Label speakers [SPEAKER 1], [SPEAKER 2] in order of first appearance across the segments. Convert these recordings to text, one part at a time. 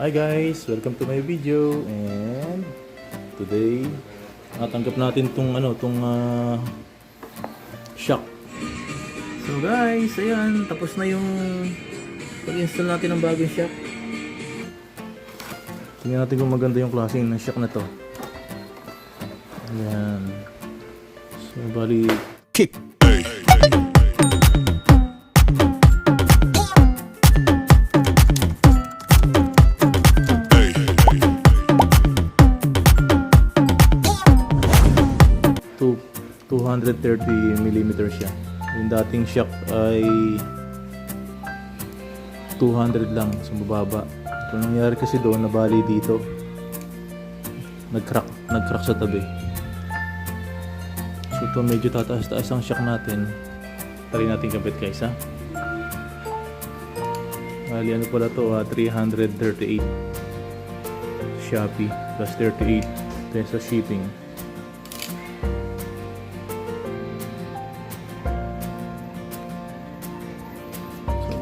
[SPEAKER 1] Hi guys, welcome to my video and today natanggap natin tong ano tong ah, shock. So guys, ayan tapos na yung pag-install natin ng bagong shock. Tingnan natin kung maganda yung klase ng shock na to. Ayan. So bali kick. 230 mm siya. Yung dating shock ay 200 lang sa mababa. So nangyari kasi doon nabali dito. Nag-crack, nag-crack sa tabi. So ito medyo tataas-taas ang shock natin. Try natin kapit guys ha. Bali ano pala to ah, 338 Shopee plus 38 pesos shipping.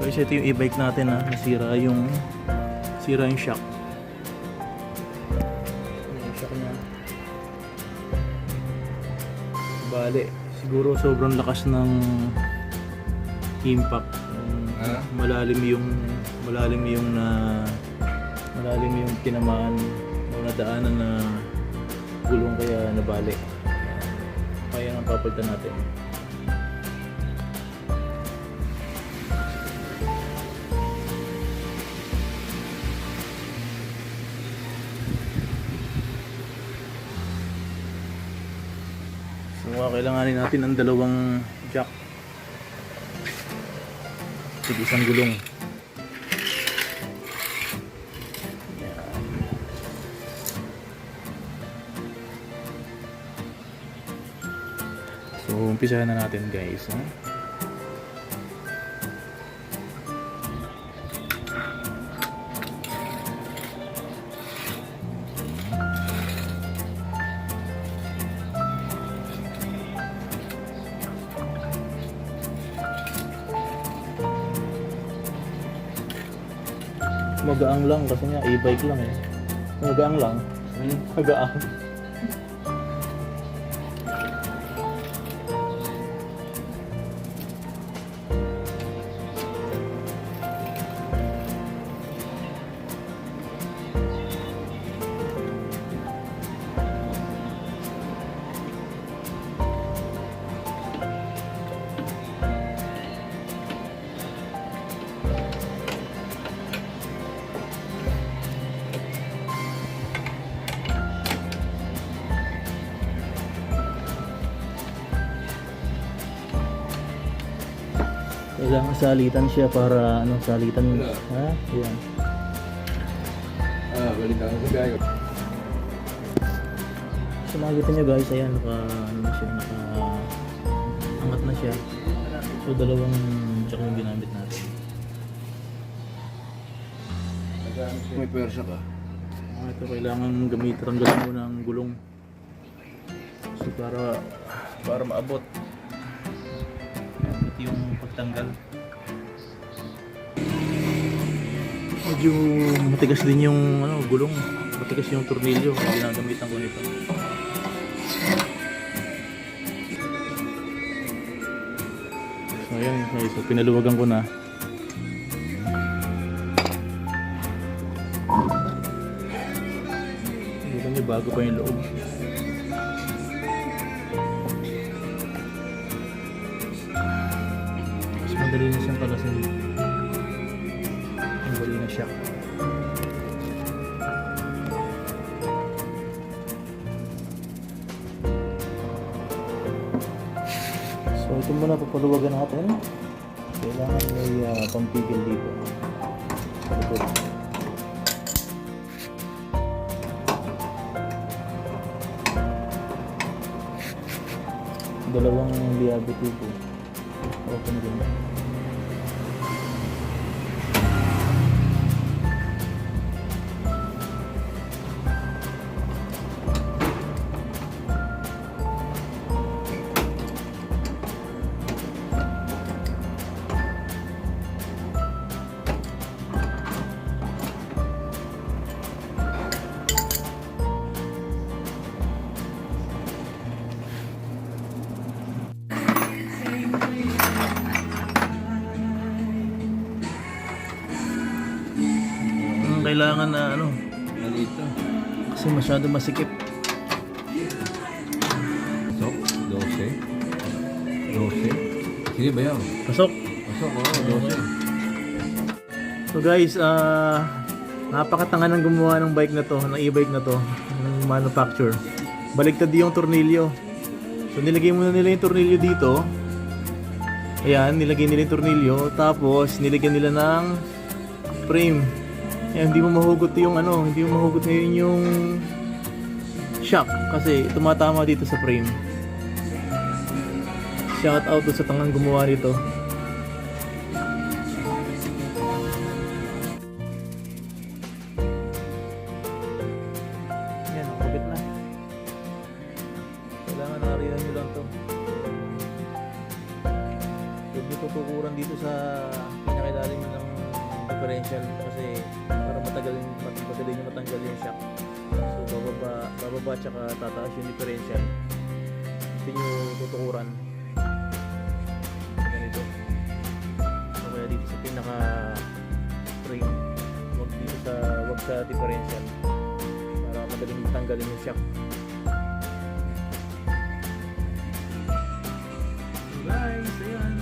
[SPEAKER 1] Guys, ito yung e-bike natin ha. Nasira yung sira yung shock. Yung shock niya? Bale, siguro sobrang lakas ng impact.
[SPEAKER 2] Ah?
[SPEAKER 1] Malalim yung malalim yung na malalim yung tinamaan o nadaanan na gulong kaya nabali. Kaya nang papalitan natin. So, kailanganin natin ng dalawang jack. Sige, isang gulong. So, umpisahan na natin guys. Ha? Magaang lang kasi nga e-bike lang eh. Magaang lang.
[SPEAKER 2] Hmm?
[SPEAKER 1] Magaang. Kailangan salitan siya para ano, salitan. Ha? Yan.
[SPEAKER 2] Ah, balik ako sa gayo.
[SPEAKER 1] So makikita nyo guys, ayan, naka, ano na siya, naka, angat na siya. So dalawang jack yung ginamit natin.
[SPEAKER 2] May persa ka.
[SPEAKER 1] Ah, ito kailangan gamit, tanggalin muna ang gulong. So para, para maabot. Yung pagtanggal. Medyo matigas din yung ano, gulong. Matigas yung tornilyo. Ginagamitan ko nito. So ayan guys, so, pinaluwagan ko na. Niyo bago pa yung loob. Madali na siyang kalasin. Madali na siya. So ito muna papaluwagan natin. Kailangan may ah, pampigil dito. Likod. dalawang liabo tubo. Open din. Kailangan na ano,
[SPEAKER 2] Nandito.
[SPEAKER 1] kasi masyado masikip.
[SPEAKER 2] Pasok. 12. 12. Sige ba yan?
[SPEAKER 1] Pasok!
[SPEAKER 2] Pasok, oo. 12.
[SPEAKER 1] So guys, ah napakatanga ng gumawa ng bike na to, ng e-bike na to, ng manufacture. Baliktad yung tornilyo. So nilagay muna nila yung tornilyo dito. Ayan, nilagay nila yung tornilyo. Tapos, nilagyan nila ng frame. Ayan, hindi mo mahugot yung ano, hindi mo mahugot ngayon yung shock. Kasi tumatama dito sa frame. Shout out to sa tangang gumawa nito. Yan, nakabit na. Kailangan nariyan nyo to. Huwag nyo tutukuran dito sa pinakailalim ng differential mo kasi para matagal matagal niya matanggal yung shock. So bababa bababa tsaka tataas yung differential. Hindi nyo tutukuran. Ganito. So kaya dito sa pinaka frame wag dito sa wag sa differential para madaling matanggalin yung shock. Guys, ayan.